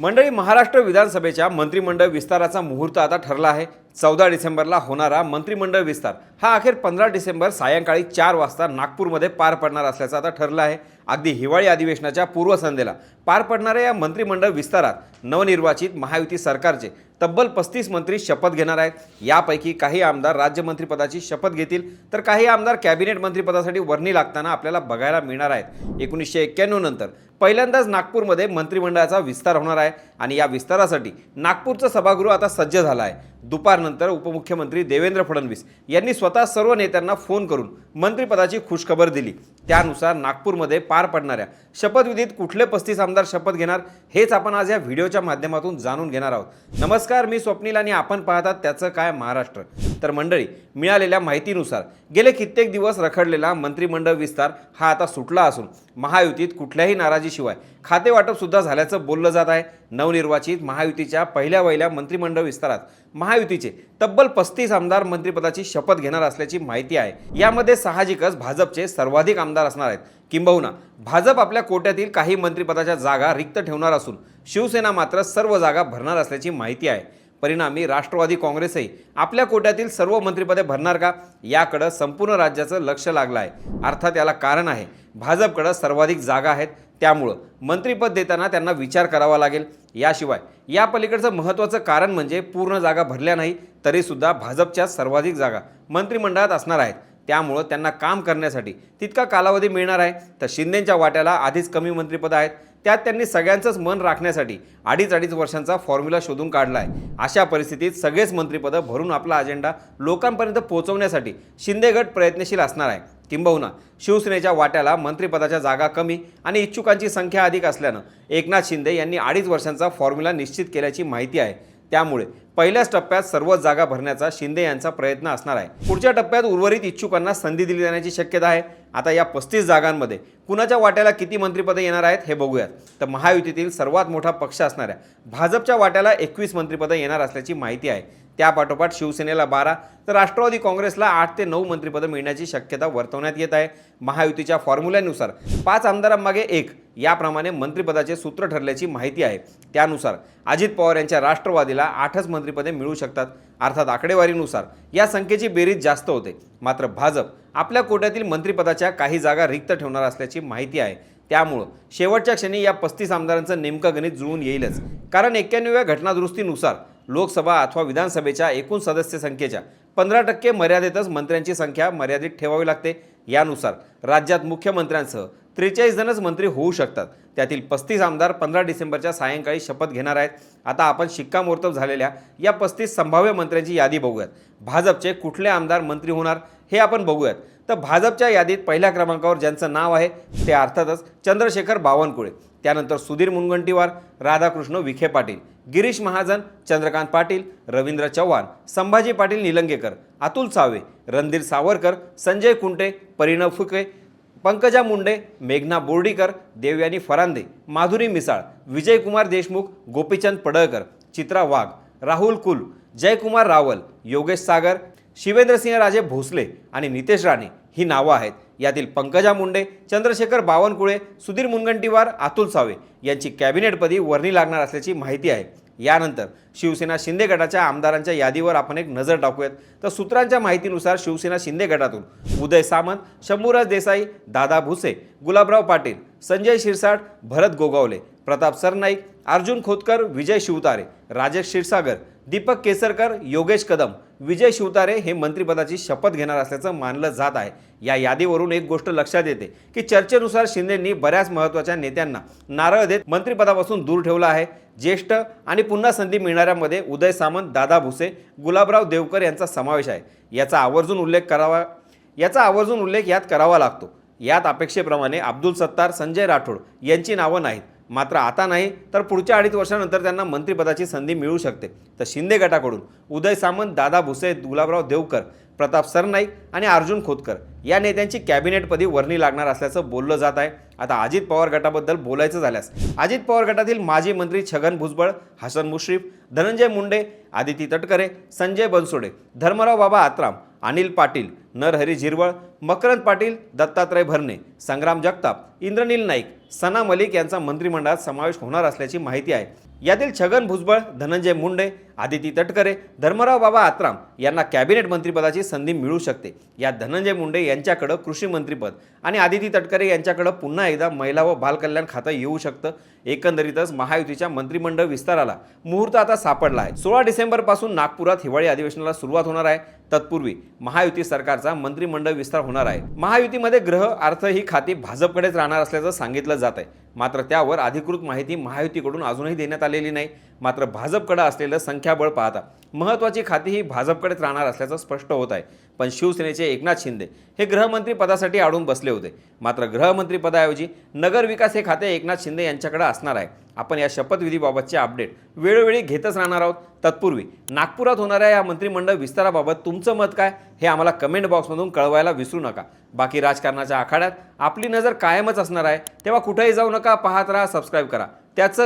मंडळी महाराष्ट्र विधानसभेच्या मंत्रिमंडळ विस्ताराचा मुहूर्त आता ठरला आहे. चौदा डिसेंबरला होणारा मंत्रिमंडळ विस्तार. हा अखेर पंधरा डिसेंबर सायंकाळी चार वाजता नागपूरमध्ये पार पडणार असल्याचं आता ठरलं आहे. अगदी हिवाळी अधिवेशनाच्या पूर्वसंध्येला पार पडणाऱ्या या मंत्रिमंडळ विस्तारात नवनिर्वाचित महायुती सरकारचे तब्बल पस्तीस मंत्री शपथ घेणार आहेत. यापैकी काही आमदार राज्यमंत्रीपदाची शपथ घेतील तर काही आमदार कॅबिनेट मंत्रिपदासाठी वर्णी लागताना आपल्याला बघायला मिळणार आहेत. एकोणीसशे एक्क्याण्णव नंतर पहिल्यांदाच नागपूरमध्ये मंत्रिमंडळाचा विस्तार होणार आहे आणि या विस्तारासाठी नागपूरचं सभागृह आता सज्ज झालं आहे. दुपारनंतर उपमुख्यमंत्री देवेंद्र फडणवीस यांनी स्वतः सर्व नेत्यांना फोन करून मंत्रिपदाची खुशखबर दिली. त्यानुसार नागपूरमध्ये पार पडणाऱ्या शपथविधीत कुठले पस्तीस आमदार शपथ घेणार हेच आपण आज या व्हिडिओच्या माध्यमातून जाणून घेणार आहोत. नमस्कार मी स्वप्नील आणि आपण पाहतात त्याचं काय महाराष्ट्र. तर मंडळी मिळालेल्या माहितीनुसार गेले कित्येक दिवस रखडलेला मंत्रिमंडळ विस्तार हा आता सुटला असून महायुतीत कुठल्याही नाराजीशिवाय खाते वाटप सुद्धा झाल्याचं बोललं जात आहे. नवनिर्वाचित महायुतीच्या पहिल्या वहिल्या मंत्रिमंडळ विस्तारात महायुतीचे तब्बल पस्तीस आमदार मंत्रिपदाची शपथ घेणार असल्याची माहिती आहे. यामध्ये साहजिकच भाजपचे सर्वाधिक आमदार असणार आहेत. किंबहुना भाजप आपल्या कोट्यातील काही मंत्रिपदाच्या जागा रिक्त ठेवणार असून शिवसेना मात्र सर्व जागा भरणार असल्याची माहिती आहे. परिणामी राष्ट्रवादी काँग्रेसही आपल्या कोट्यातील सर्व मंत्रिपदे भरणार का? याकडं संपूर्ण राज्याचं लक्ष लागलं आहे अर्थात याला कारण आहे भाजपकडं सर्वाधिक जागा आहेत. त्यामुळं मंत्रिपद देताना त्यांना विचार करावा लागेल. याशिवाय या पलीकडचं महत्त्वाचं कारण म्हणजे पूर्ण जागा भरल्या नाही तरीसुद्धा भाजपच्या सर्वाधिक जागा मंत्रिमंडळात असणार आहेत. त्यामुळं त्यांना काम करण्यासाठी तितका कालावधी मिळणार आहे. तर शिंदेंच्या वाट्याला आधीच कमी मंत्रिपदं आहेत. त्यात त्यांनी सगळ्यांचंच मन राखण्यासाठी अडीच अडीच वर्षांचा फॉर्म्युला शोधून काढला आहे अशा परिस्थितीत सगळेच मंत्रिपदं भरून आपला अजेंडा लोकांपर्यंत पोहोचवण्यासाठी शिंदे गट प्रयत्नशील असणार आहे. किंबहुना शिवसेनेच्या वाट्याला मंत्रिपदाच्या जागा कमी आणि इच्छुकांची संख्या अधिक असल्यानं एकनाथ शिंदे यांनी अडीच वर्षांचा फॉर्म्युला निश्चित केल्याची माहिती आहे. त्यामुळे पहिल्याच टप्प्यात सर्वच जागा भरण्याचा शिंदे यांचा प्रयत्न असणार आहे. पुढच्या टप्प्यात उर्वरित इच्छुकांना संधी दिली जाण्याची शक्यता आहे. आता या पस्तीस जागांमध्ये कुणाच्या वाट्याला किती मंत्रिपदे येणार आहेत हे बघूयात. तर महायुतीतील सर्वात मोठा पक्ष असणाऱ्या भाजपच्या वाट्याला एकवीस मंत्रिपदं येणार असल्याची माहिती आहे. त्यापाठोपाठ शिवसेनेला बारा तर राष्ट्रवादी काँग्रेसला आठ ते नऊ मंत्रिपदं मिळण्याची शक्यता वर्तवण्यात येत आहे. महायुतीच्या फॉर्म्युल्यानुसार पाच आमदारांमागे एक याप्रमाणे मंत्रिपदाचे सूत्र ठरल्याची माहिती आहे. त्यानुसार अजित पवार यांच्या राष्ट्रवादीला आठच मंत्रिपदे मिळू शकतात. अर्थात आकडेवारीनुसार या संख्येची बेरीज जास्त होते. मात्र भाजप आपल्या कोट्यातील मंत्रिपदाच्या काही जागा रिक्त ठेवणार असल्याची माहिती आहे. त्यामुळं शेवटच्या क्षणी या पस्तीस आमदारांचं नेमकं गणित जुळून येईलच. कारण एक्क्याण्णव्या घटनादुरुस्तीनुसार लोकसभा अथवा विधानसभेच्या एकूण सदस्य संख्येच्या पंधरा टक्के मर्यादेतच मंत्र्यांची संख्या मर्यादित ठेवावी लागते. यानुसार राज्यात मुख्यमंत्र्यांसह त्रेचाळीस जणच मंत्री होऊ शकतात. त्यातील पस्तीस आमदार पंधरा डिसेंबरच्या सायंकाळी शपथ घेणार आहेत. आता आपण शिक्कामोर्तब झालेल्या या पस्तीस संभाव्य मंत्र्यांची यादी बघूयात. भाजपचे कुठले आमदार मंत्री होणार हे आपण बघूयात. तर भाजपच्या यादीत पहिल्या क्रमांकावर ज्यांचं नाव आहे ते अर्थातच चंद्रशेखर बावनकुळे. त्यानंतर सुधीर मुनगंटीवार राधाकृष्ण विखे पाटील गिरीश महाजन चंद्रकांत पाटील रवींद्र चव्हाण संभाजी पाटील निलंगेकर अतुल सावे रणधीर सावरकर संजय कुंटे परिणव फुके पंकजा मुंडे मेघना बोर्डीकर देवयानी फरांदे माधुरी मिसाळ विजयकुमार देशमुख गोपीचंद पडळकर चित्रा वाघ राहुल कुल जयकुमार रावल योगेश सागर शिवेंद्रसिंह राजे भोसले आणि नितेश राणे ही नावं आहेत. यातील पंकजा मुंडे चंद्रशेखर बावनकुळे सुधीर मुनगंटीवार अतुल सावे यांची कॅबिनेटपदी वर्णी लागणार असल्याची माहिती आहे. यानंतर शिवसेना शिंदे गटाच्या आमदारांच्या यादीवर आपण एक नजर टाकूयात. तर सूत्रांच्या माहितीनुसार शिवसेना शिंदे गटातून उदय सामंत शंभूराज देसाई दादा भुसे गुलाबराव पाटील संजय शिरसाट भरत गोगावले प्रताप सरनाईक अर्जुन खोतकर विजय शिवतारे राजेश क्षीरसागर दीपक केसरकर योगेश कदम विजय शिवतारे हे मंत्रिपदाची शपथ घेणार असल्याचं मानलं जात आहे. या यादीवरून एक गोष्ट लक्षात येते की चर्चेनुसार शिंदेंनी बऱ्याच महत्त्वाच्या नेत्यांना नारळ देत मंत्रिपदापासून दूर ठेवलं आहे. ज्येष्ठ आणि पुन्हा संधी मिळणाऱ्यांमध्ये उदय सामंत दादा भुसे गुलाबराव देवकर यांचा समावेश आहे. याचा आवर्जून उल्लेख करावा याचा आवर्जून उल्लेख यात करावा लागतो. यात अपेक्षेप्रमाणे अब्दुल सत्तार संजय राठोड यांची नावं नाहीत. मात्र आता नाही तर पुढच्या अडीच वर्षानंतर त्यांना मंत्रिपदाची संधी मिळू शकते. तर शिंदे गटाकडून उदय सामंत दादा भुसे गुलाबराव देवकर प्रताप सरनाईक आणि अर्जुन खोतकर या नेत्यांची कॅबिनेटपदी वर्णी लागणार असल्याचं बोललं जात आहे. आता अजित पवार गटाबद्दल बोलायचं झाल्यास अजित पवार गटातील माजी मंत्री छगन भुजबळ हसन मुश्रीफ धनंजय मुंडे आदिती तटकरे संजय बनसोडे धर्मराव बाबा आत्राम अनिल पाटील नरहरी झिरवळ मकरंद पाटील दत्तात्रय भरणे संग्राम जगताप इंद्रनील नाईक सना मलिक यांचा मंत्रिमंडळात समावेश होणार असल्याची माहिती आहे. यातील छगन भुजबळ धनंजय मुंडे आदिती तटकरे धर्मराव बाबा आत्राम यांना कॅबिनेट मंत्रिपदाची संधी मिळू शकते. या धनंजय मुंडे यांच्याकडं कृषी मंत्रिपद आणि आदिती तटकरे यांच्याकडं पुन्हा एकदा महिला व बालकल्याण खातं येऊ शकतं. एकंदरीतच महायुतीच्या मंत्रिमंडळ विस्ताराला मुहूर्त आता सापडला आहे. सोळा डिसेंबरपासून नागपुरात हिवाळी अधिवेशनाला सुरुवात होणार आहे. तत्पूर्वी महायुती सरकारचा मंत्रिमंडळ विस्तार होणार आहे. महायुतीमध्ये ग्रह अर्थ ही खाती भाजपकडेच राहणार असल्याचं सांगितलं जात आहे मात्र त्यावर अधिकृत माहिती महायुतीकडून अजूनही देण्यात आलेली नाही. मात्र भाजपकडं असलेलं संख्याबळ पाहता महत्त्वाची खाती ही भाजपकडेच राहणार असल्याचं स्पष्ट होत आहे. पण शिवसेनेचे एकनाथ शिंदे हे गृहमंत्री पदासाठी आडून बसले होते. मात्र गृहमंत्री पदाऐवजी नगर विकास हे खाते एकनाथ शिंदे यांच्याकडे असणार आहे. आपण या शपथविधीबाबतचे अपडेट वेळोवेळी घेतच राहणार आहोत. तत्पूर्वी नागपुरात होणाऱ्या या मंत्रिमंडळ विस्ताराबाबत तुमचं मत काय हे आम्हाला कमेंट बॉक्समधून कळवायला विसरू नका. बाकी राजकारणाच्या आखाड्यात आपली नजर कायमच असणार आहे. तेव्हा कुठेही जाऊ नका पाहत राहा सबस्क्राईब करा. त्याचं